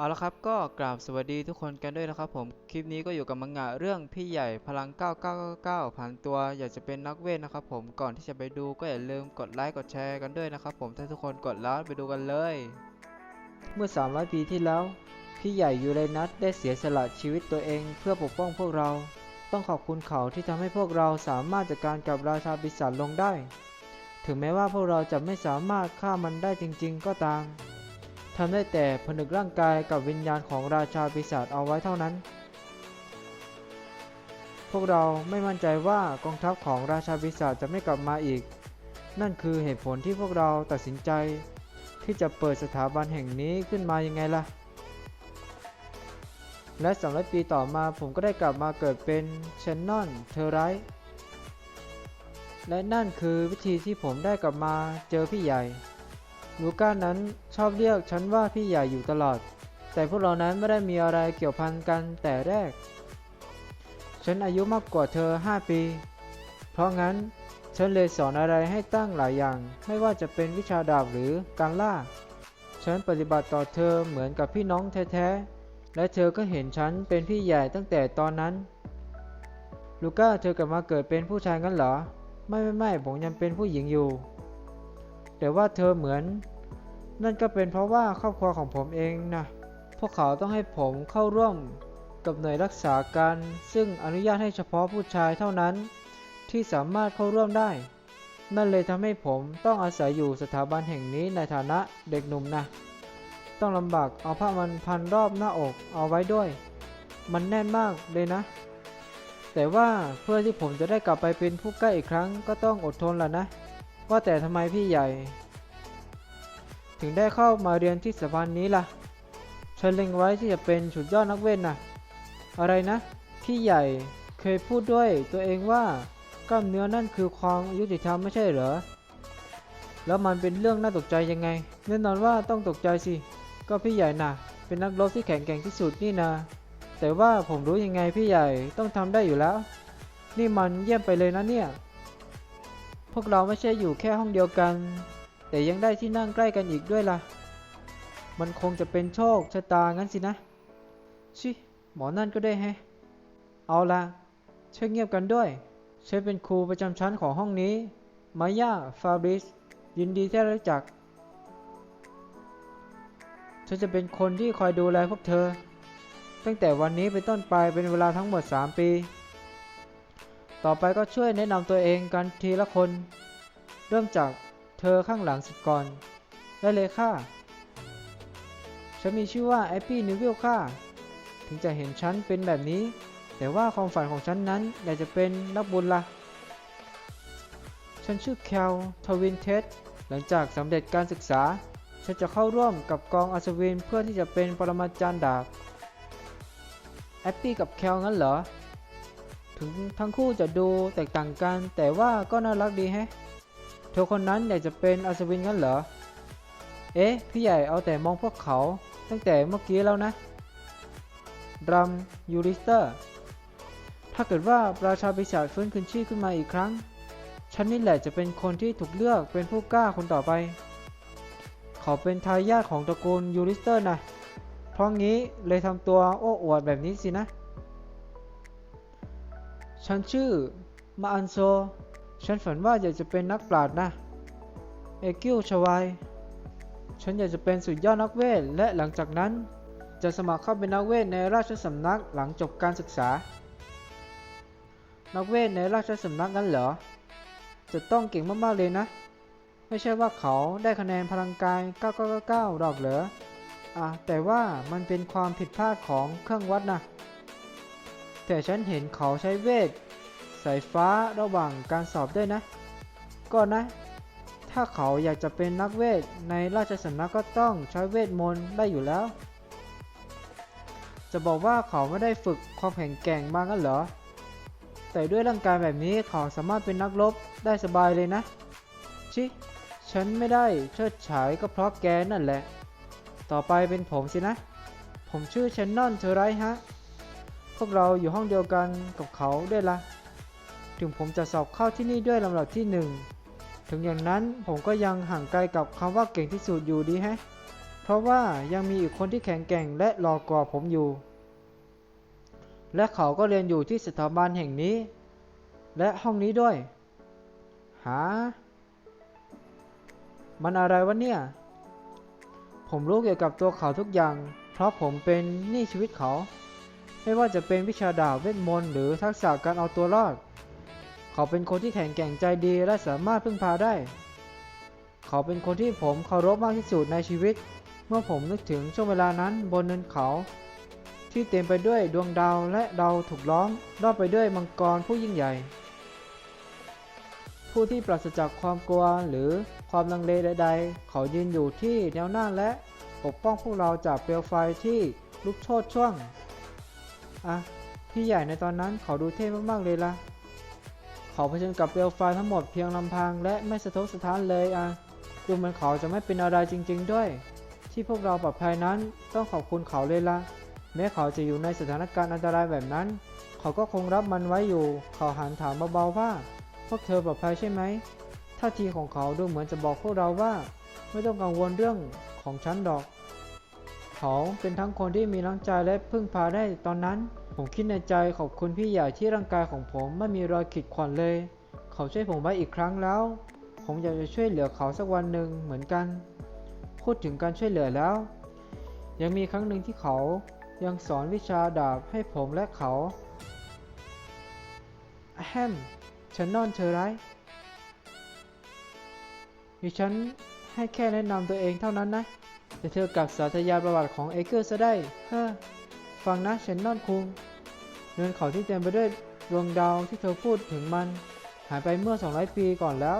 เอาละครับก็กราบสวัสดีทุกคนกันด้วยนะครับผมคลิปนี้ก็อยู่กับมังงะเรื่องพี่ใหญ่พลัง 9999พันตัวอยากจะเป็นนักเวทนะครับผมก่อนที่จะไปดูก็อย่าลืมกดไลค์กดแชร์กันด้วยนะครับผมถ้าทุกคนกดแล้วไปดูกันเลย เมื่อ 300 ปีที่แล้ว พี่ใหญ่ยูเรนัสได้เสียสละชีวิตตัวเองเพื่อปกป้องพวกเรา ต้องขอบคุณเขาที่ทำให้พวกเราสามารถจัดการกับราชาปีศาจลงได้ ถึงแม้ว่าพวกเราจะไม่สามารถฆ่ามันได้จริง ๆ ก็ตาม ทำได้แต่ผนึกร่างกายกับวิญญาณของราชาปีศาจเอาไว้เท่านั้น พวกเราไม่มั่นใจว่ากองทัพของราชาปีศาจจะไม่กลับมาอีก นั่นคือเหตุผลที่พวกเราตัดสินใจ ที่จะเปิดสถาบันแห่งนี้ขึ้นมายังไงล่ะ และ200ปีต่อมาผมก็ได้กลับมาเกิดเป็นเชนนอนเทอร์ไรท์และนั่นคือวิธีที่ผมได้กลับมาเจอพี่ใหญ่ ลูก้านั้นชอบเรียกฉันว่าพี่ใหญ่อยู่ตลอด แต่พวกเรานั้นไม่ได้มีอะไรเกี่ยวพันกันแต่แรก ฉันอายุมากกว่าเธอ 5 ปี เพราะงั้นฉันเลยสอนอะไรให้ตั้งหลายอย่าง ไม่ว่าจะเป็นวิชาดาบหรือการล่า ฉันปฏิบัติต่อเธอเหมือนกับพี่น้องแท้ๆ และเธอก็เห็นฉันเป็นพี่ใหญ่ตั้งแต่ตอนนั้น ลูก้าเธอกลับมาเกิดเป็นผู้ชายงั้นเหรอ ไม่ไม่ไม่ผมยังเป็นผู้หญิงอยู่ แต่ว่าเธอเหมือน นั่นก็เป็นเพราะว่าครอบครัวของผมเองนะพวกเขาต้องให้ผมเข้าร่วมกับหน่วยรักษาการ ซึ่งอนุญาตให้เฉพาะผู้ชายเท่านั้น ที่สามารถเข้าร่วมได้ นั่นเลยทำให้ผมต้องอาศัยอยู่สถาบันแห่งนี้ในฐานะเด็กหนุ่มนะต้องลำบากเอาผ้ามันพันรอบหน้าอกเอาไว้ด้วย มันแน่นมากเลยนะ แต่ว่าเพื่อที่ผมจะได้กลับไปเป็นผู้ใกล้อีกครั้งก็ต้องอดทนล่ะนะ ว่าแต่ทำไมพี่ใหญ่ ถึงได้เข้ามาเรียนที่สถาบันนี้ล่ะฉันเล็งไว้ที่จะเป็นสุดยอดนักเวทนะอะไรนะ พี่ใหญ่เคยพูดด้วยตัวเองว่ากล้ามเนื้อนั่นคือความยุติธรรมไม่ใช่เหรอ แล้วมันเป็นเรื่องน่าตกใจยังไง แน่นอนว่าต้องตกใจสิ ก็พี่ใหญ่น่ะ เป็นนักรบที่แข็งแกร่งที่สุดนี่นาแต่ว่าผมรู้ยังไงพี่ใหญ่ต้องทำได้อยู่แล้ว นี่มันเยี่ยมไปเลยนะเนี่ย วกเราไม่ใช่อยู่แค่ห้องเดียวกัน แต่ยังได้ที่นั่งใกล้กันอีกด้วยล่ะ มันคงจะเป็นโชคชะตางั้นสินะ ชิ หมอนั่นก็ได้แฮะ เอาละช่วยเงียบกันด้วยฉันเป็นครูประจำชั้นของห้องนี้ มายาฟาบริส ยินดีที่ได้รู้จัก ฉันจะเป็นคนที่คอยดูแลพวกเธอ ตั้งแต่วันนี้เป็นต้นไปเป็นเวลาทั้งหมด 3 ปี ต่อไปก็ช่วยแนะนำตัวเองกันทีละคน เริ่มจากเธอข้างหลังสุดก่อน ได้เลยค่ะ ฉันมีชื่อว่าแอปปี้นิวิลค่ะ ถึงจะเห็นฉันเป็นแบบนี้ แต่ว่าความฝันของฉันนั้นอยากจะเป็นนักบุญละ่ะ ฉันชื่อแคลทวินเทสหลังจากสำเร็จการศึกษา ฉันจะเข้าร่วมกับกองอัศวินเพื่อที่จะเป็นปรมาจารย์ดาบแอปปี้กับแคลงั้นเหรอ ถึงทั้งคู่จะดูแตกต่างกัน แต่ว่าก็น่ารักดีแฮะ เธอคนนั้นอยากจะเป็นอัศวินงั้นเหรอ เอ๊ะ พี่ใหญ่เอาแต่มองพวกเขาตั้งแต่เมื่อกี้แล้วนะรัมยูริสเตอร์ ถ้าเกิดว่าราชาปีศาจฟื้นคืนชีพขึ้นมาอีกครั้ง ฉันนี่แหละจะเป็นคนที่ถูกเลือกเป็นผู้กล้าคนต่อไป เขาเป็นทายาทของตระกูลยูริสเตอร์นะ เพราะงี้เลยทำตัวโอ้อวดแบบนี้สินะ ฉันชื่อมาอันโซ ฉันฝันว่าอยากจะเป็นนักปราชญ์นะ เอกิวชวาย ฉันอยากจะเป็นสุดยอดนักเวท และหลังจากนั้น จะสมัครเข้าเป็นนักเวทในราชสำนักหลังจบการศึกษา นักเวทในราชสำนักนั้นเหรอ จะต้องเก่งมากๆเลยนะ ไม่ใช่ว่าเขาได้คะแนนพลังกาย 999หรอกเหรอ อะแต่ว่ามันเป็นความผิดพลาดของเครื่องวัดนะ แต่ฉันเห็นเขาใช้เวทสายฟ้าระหว่างการสอบด้วยนะ ก็นะ ถ้าเขาอยากจะเป็นนักเวทในราชสำนักก็ต้องใช้เวทมนต์ได้อยู่แล้ว จะบอกว่าเขาไม่ได้ฝึกความแข็งแกร่งมางั้นเหรอ แต่ด้วยร่างกายแบบนี้เขาสามารถเป็นนักรบได้สบายเลยนะ ชิ ฉันไม่ได้เชิดฉายก็เพราะแกนั่นแหละ ต่อไปเป็นผมสินะ ผมชื่อเชนนอนเทอร์ไรฮะ พวกเราอยู่ห้องเดียวกันกับเขาด้วยละถึงผมจะสอบเข้าที่นี่ด้วยลำดับที่หนึ่งถึงอย่างนั้นผมก็ยังห่างไกลกับคำว่าเก่งที่สุดอยู่ดีแฮะ เพราะว่ายังมีอีกคนที่แข็งแกร่งและหล่อกว่าผมอยู่ และเขาก็เรียนอยู่ที่สถาบันแห่งนี้ และห้องนี้ด้วย หา มันอะไรวะเนี่ย ผมรู้เกี่ยวกับตัวเขาทุกอย่าง เพราะผมเป็นหนี้ชีวิตเขา ไม่ว่าจะเป็นวิชาดาบเวทมนต์หรือทักษะการเอาตัวรอด เขาเป็นคนที่แข็งแกร่งใจดีและสามารถพึ่งพาได้ เขาเป็นคนที่ผมเคารพมากที่สุดในชีวิต เมื่อผมนึกถึงช่วงเวลานั้นบนเนินเขา ที่เต็มไปด้วยดวงดาวและดาวถูกล้อมรอบไปด้วยมังกรผู้ยิ่งใหญ่ ผู้ที่ปราศจากความกลัวหรือความลังเลใด ๆ เขายืนอยู่ที่แนวหน้าและปกป้องพวกเราจากเปลวไฟที่ลุกโชนช่วง อะ พี่ใหญ่ในตอนนั้นเขาดูเท่มากๆเลยล่ะ เขาเผชิญกับเปลวไฟทั้งหมดเพียงลำพังและไม่สะทกสะท้านเลยอะ ดูเหมือนเขาจะไม่เป็นอะไรจริง ๆ ด้วย ที่พวกเราปลอดภัยนั้นต้องขอบคุณเขาเลยล่ะ แม้เขาจะอยู่ในสถานการณ์อันตรายแบบนั้น เขาก็คงรับมันไว้อยู่ เขาหันถามเบาๆว่า พวกเธอปลอดภัยใช่ไหมท่าทีของเขาดูเหมือนจะบอกพวกเราว่า ไม่ต้องกังวลเรื่องของฉันดอก เขาเป็นทั้งคนที่มีน้ำใจและพึ่งพาได้ตอนนั้น ผมคิดในใจขอบคุณพี่ใหญ่ที่ร่างกายของผมไม่มีรอยขีดข่วนเลย เขาช่วยผมไว้อีกครั้งแล้ว ผมอยากจะช่วยเหลือเขาสักวันหนึ่งเหมือนกัน พูดถึงการช่วยเหลือแล้ว ยังมีครั้งหนึ่งที่เขายังสอนวิชาดาบให้ผมและเขาแฮมฉันนอนเธอไรายดิฉันให้แค่แนะนำตัวเองเท่านั้นนะ แต่เธอกลับสาธยายประวัติของเอเกอร์ซะได้เฮ้อฟังนะฉันนอนคุงเนินเขาที่เต็มไปด้วยดวงดาวที่เธอพูดถึงมัน หายไปเมื่อ 200 ปีก่อนแล้ว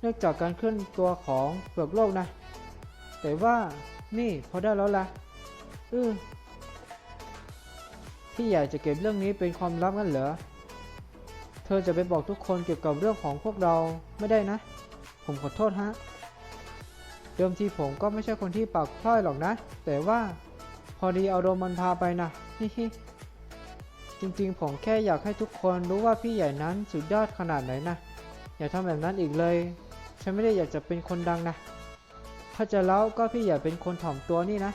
เนื่องจากการเคลื่อนตัวของเปลือกโลกนะ แต่ว่านี่พอได้แล้วล่ะเออพี่ใหญ่จะเก็บเรื่องนี้เป็นความลับกันเหรอ เธอจะไปบอกทุกคนเกี่ยวกับเรื่องของพวกเราไม่ได้นะ ผมขอโทษฮะ เดิมทีผมก็ไม่ใช่คนที่ปากพร่อยหรอกนะ แต่ว่าพอดีเอารมณ์มันพาไปนะฮิฮิจริงๆ ผมแค่อยากให้ทุกคนรู้ว่าพี่ใหญ่นั้นสุดยอดขนาดไหนนะ อย่าทำแบบนั้นอีกเลย ฉันไม่ได้อยากจะเป็นคนดังนะ ถ้าจะเล่าก็พี่ใหญ่เป็นคนถ่อมตัวนี่นะ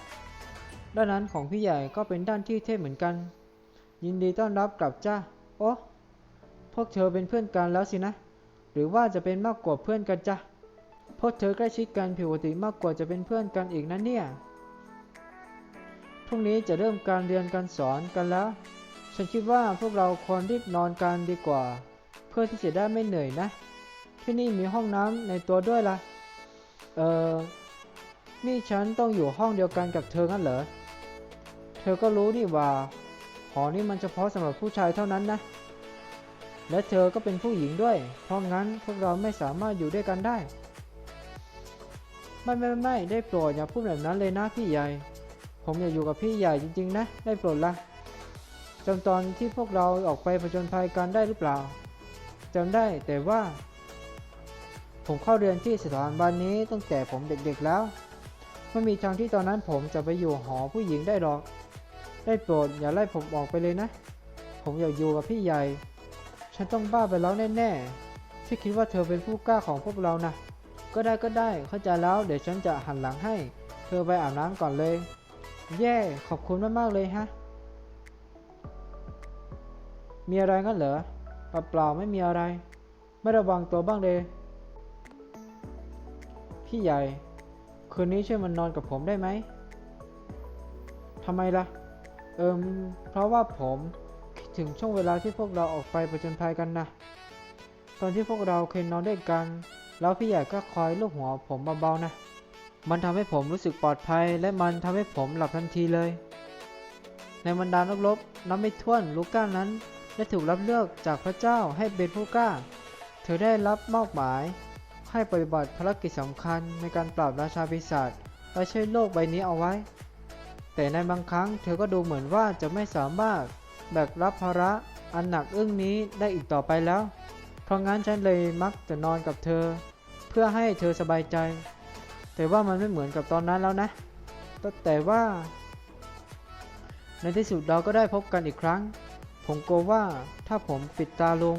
ด้านนั้นของพี่ใหญ่ก็เป็นด้านที่เท่เหมือนกัน ยินดีต้อนรับกลับจ้าโอ้พวกเธอเป็นเพื่อนกันแล้วสินะ หรือว่าจะเป็นมากกว่าเพื่อนกันจ้ะ พวกเธอใกล้ชิดกันผิดปกติมากกว่าจะเป็นเพื่อนกันอีกนะเนี่ย พรุ่งนี้จะเริ่มการเรียนการสอนกันแล้ว ฉันคิดว่าพวกเราควรรีบนอนกันดีกว่า เพื่อที่จะได้ไม่เหนื่อยนะ ที่นี่มีห้องน้ำในตัวด้วยล่ะ เออนี่ฉันต้องอยู่ห้องเดียวกันกับเธองั้นเหรอ เธอก็รู้นี่ว่าหอนี้มันเฉพาะสำหรับผู้ชายเท่านั้นนะ และเธอก็เป็นผู้หญิงด้วย เพราะงั้นพวกเราไม่สามารถอยู่ด้วยกันได้ ไม่ไม่ไม่ได้โปรดอย่าพูดแบบนั้นเลยนะพี่ใหญ่ ผมอยากอยู่กับพี่ใหญ่จริง ๆ นะ ได้โปรดละจำตอนที่พวกเราออกไปผจญภัยกันได้หรือเปล่าจำได้แต่ว่า ผมเข้าเรียนที่สถาบันนี้ตั้งแต่ผมเด็กๆแล้วไม่มีทางที่ตอนนั้นผมจะไปอยู่หอผู้หญิงได้หรอก ได้โปรดอย่าไล่ผมออกไปเลยนะ ผมอยากอยู่กับพี่ใหญ่ ฉันต้องบ้าไปแล้วแน่ๆที่คิดว่าเธอเป็นผู้กล้าของพวกเรานะ ก็ได้ก็ได้เข้าใจแล้วเดี๋ยวฉันจะหันหลังให้ เธอไปอาบน้ำก่อนเลยแย่ขอบคุณมากๆเลยฮะ มีอะไรงั้นเหรอเปล่าๆไม่มีอะไร ไม่ระวังตัวบ้างเลยพี่ใหญ่ คืนนี้ช่วยมันนอนกับผมได้ไหมทำไมล่ะ เอิมเพราะว่าผมคิดถึงช่วงเวลาที่พวกเราออกไปประจนภัยกันนะ ตอนที่พวกเราเคยนอนด้วยกัน แล้วพี่ใหญ่ก็คอยลูบหัวผมเบาๆนะ มันทำให้ผมรู้สึกปลอดภัย และมันทำให้ผมหลับทันทีเลย ในบรรดานักรบนับไม่ถ้วนลูก้านั้นได้ถูกรับเลือกจากพระเจ้าให้เป็นผู้กล้า เธอได้รับมอบหมาย ให้ปฏิบัติภารกิจสำคัญในการปราบราชาปีศาจและช่วยโลกใบนี้เอาไว้ แต่ในบางครั้งเธอก็ดูเหมือนว่าจะไม่สามารถแบกรับภาระอันหนักอึ้งนี้ได้อีกต่อไปแล้ว เพราะงั้นฉันเลยมักจะนอนกับเธอ เพื่อให้เธอสบายใจ แต่ว่ามันไม่เหมือนกับตอนนั้นแล้วนะแต่แต่ว่า ในที่สุดเราก็ได้พบกันอีกครั้ง ผมกลัวว่าถ้าผมปิดตาลง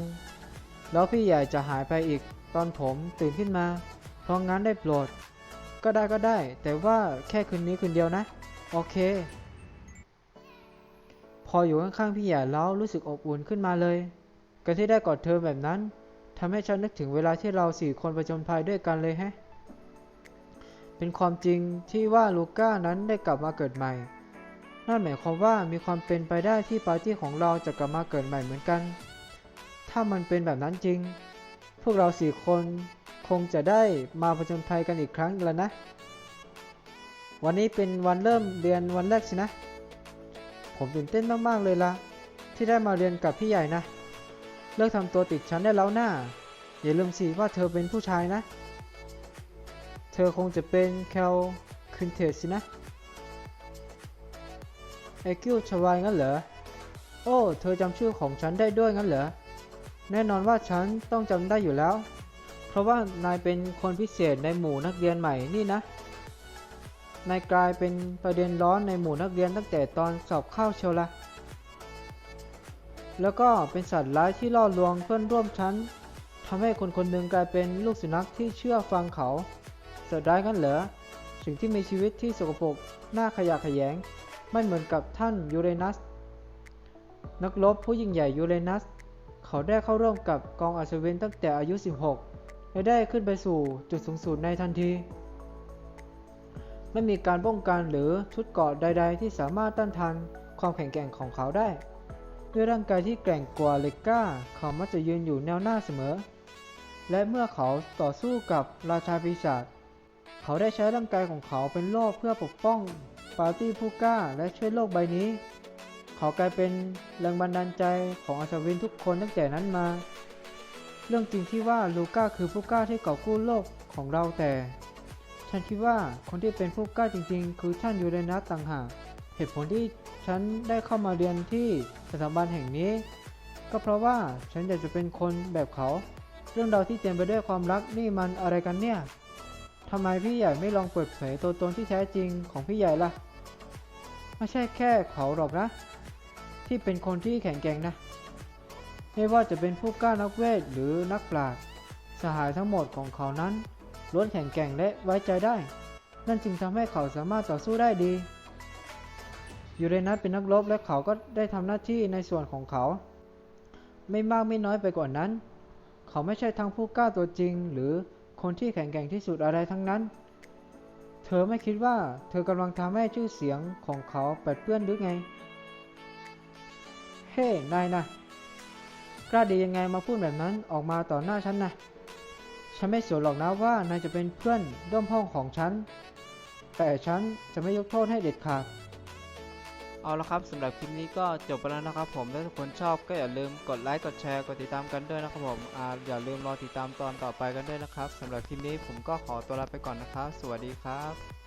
แล้วพี่ใหญ่จะหายไปอีกตอนผมตื่นขึ้นมา เพราะงั้นได้โปรด ก็ได้ก็ได้ แต่ว่าแค่คืนนี้คืนเดียวนะ โอเค พออยู่ข้างๆพี่ใหญ่แล้วรู้สึกอบอุ่นขึ้นมาเลยการที่ได้กอดเธอแบบนั้น ทำให้ฉันนึกถึงเวลาที่เราสี่คนประจนภัยด้วยกันเลยแฮะ เป็นความจริงที่ว่าลูก้านั้นได้กลับมาเกิดใหม่ นั่นหมายความว่ามีความเป็นไปได้ที่ปาร์ตี้ของเราจะกลับมาเกิดใหม่เหมือนกัน ถ้ามันเป็นแบบนั้นจริง พวกเราสี่คนคงจะได้มาผจญภัยกันอีกครั้งแล้วนะ วันนี้เป็นวันเริ่มเรียนวันแรกสินะ ผมตื่นเต้นมากๆเลยล่ะที่ได้มาเรียนกับพี่ใหญ่นะ เลิกทำตัวติดฉันได้แล้วหน้า อย่าลืมสิว่าเธอเป็นผู้ชายนะ เธอคงจะเป็นแคลคินเทสสินะไอคิวชวายงั้นเหรอ โอ้ เธอจำชื่อของฉันได้ด้วยงั้นเหรอ แน่นอนว่าฉันต้องจำได้อยู่แล้ว เพราะว่านายเป็นคนพิเศษในหมู่นักเรียนใหม่นี่นะ นายกลายเป็นประเด็นร้อนในหมู่นักเรียนตั้งแต่ตอนสอบเข้าเชียวละ แล้วก็เป็นสัตว์ร้ายที่ล่อลวงเพื่อนร่วมชั้นทำให้คนคนหนึ่งกลายเป็นลูกสุนัขที่เชื่อฟังเขาสัตว์ร้ายกันเหรอสิ่งที่มีชีวิตที่สกปรกน่าขยะแขยง ไม่เหมือนกับท่านยูเรนัส นักรบผู้ยิ่งใหญ่ยูเรนัส เขาได้เข้าร่วมกับกองอัศวินตั้งแต่อายุ 16 และได้ขึ้นไปสู่จุดสูงสุดในทันที ไม่มีการป้องกันหรือชุดเกราะใด ๆ ที่สามารถต้านทานความแข็งแกร่งของเขาได้ ด้วยร่างกายที่แกร่งกว่าเล็กกล้า เขามักจะยืนอยู่แนวหน้าเสมอ และเมื่อเขาต่อสู้กับราชาปีศาจ เขาได้ใช้ร่างกายของเขาเป็นโล่เพื่อปกป้องปาร์ตี้ผู้กล้าและช่วยโลกใบนี้ เขากลายเป็นแรงบันดาลใจของอัศวินทุกคนตั้งแต่นั้นมา เรื่องจริงที่ว่าลูก้าคือผู้กล้าที่ก่อกู้โลกของเราแต่ ฉันคิดว่าคนที่เป็นผู้กล้าจริง ๆ คือท่านยูเรนัสต่างหาก เหตุผลที่ ฉันได้เข้ามาเรียนที่สถาบันแห่งนี้ ก็เพราะว่าฉันอยากจะเป็นคนแบบเขา เรื่องราวที่เต็มไปด้วยความรักนี่มันอะไรกันเนี่ยทำไมพี่ใหญ่ไม่ลองเปิดเผยตัวตนที่แท้จริงของพี่ใหญ่ล่ะ ไม่ใช่แค่เขาหรอกนะ ที่เป็นคนที่แข็งแกร่งนะ ไม่ว่าจะเป็นผู้กล้านักเวทหรือนักปราชญ์สหายทั้งหมดของเขานั้นล้วนแข็งแกร่งและไว้ใจได้ นั่นจึงทำให้เขาสามารถต่อสู้ได้ดี ยูเรนัสเป็นนักรบและเขาก็ได้ทำหน้าที่ในส่วนของเขา ไม่มากไม่น้อยไปกว่านั้น เขาไม่ใช่ทั้งผู้กล้าตัวจริง หรือคนที่แข็งแกร่งที่สุดอะไรทั้งนั้น เธอไม่คิดว่าเธอกำลังทำให้ชื่อเสียงของเขาแปดเปื้อนหรือไง เฮ้นายนะกล้าดียังไงมาพูดแบบนั้นออกมาต่อหน้าฉันนะฉันไม่สนหรอกนะว่านายจะเป็นเพื่อนร่วมห้องของฉัน แต่ฉันจะไม่ยกโทษให้เด็ดขาด เอาละครับสำหรับคลิปนี้ก็จบไปแล้วนะครับผมถ้าทุกคนชอบก็อย่าลืมกดไลค์กดแชร์กดติดตามกันด้วยนะครับผมอ่าอย่าลืมรอติดตามตอนต่อไปกันด้วยนะครับสำหรับคลิปนี้ผมก็ขอตัวลาไปก่อนนะครับ สวัสดีครับ